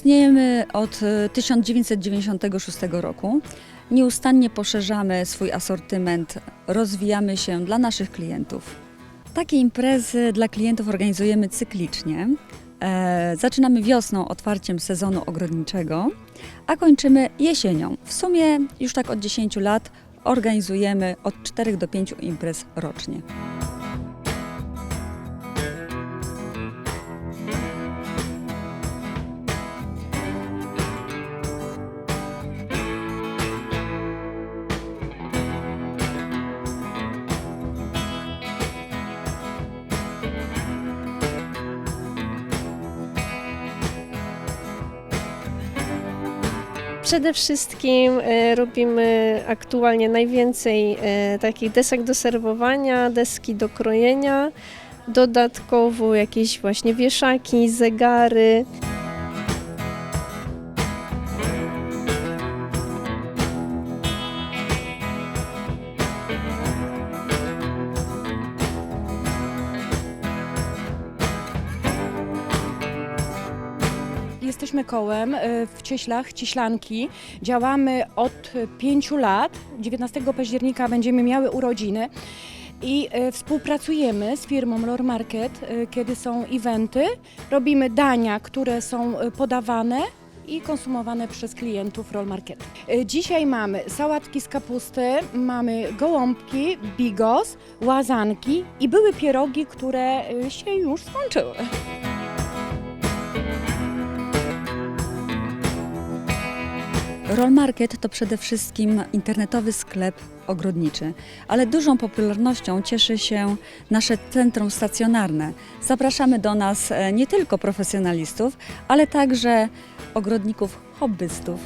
Istniejemy od e, 1996 roku. Nieustannie poszerzamy swój asortyment, rozwijamy się dla naszych klientów. Takie imprezy dla klientów organizujemy cyklicznie. E, zaczynamy wiosną otwarciem sezonu ogrodniczego, a kończymy jesienią. W sumie już tak od 10 lat organizujemy od 4 do 5 imprez rocznie. Przede wszystkim e, robimy aktualnie najwięcej e, takich desek do serwowania, deski do krojenia, dodatkowo jakieś właśnie wieszaki, zegary. Jesteśmy kołem y, w Cieślach, Cieślanki. Działamy od pięciu lat. 19 października będziemy miały urodziny. I y, współpracujemy z firmą Lore Market, y, kiedy są eventy. Robimy dania, które są podawane i konsumowane przez klientów Roll Market. Dzisiaj mamy sałatki z kapusty, mamy gołąbki, bigos, łazanki i były pierogi, które się już skończyły. Roll Market to przede wszystkim internetowy sklep ogrodniczy, ale dużą popularnością cieszy się nasze centrum stacjonarne. Zapraszamy do nas e, nie tylko profesjonalistów, ale także ogrodników hobbystów.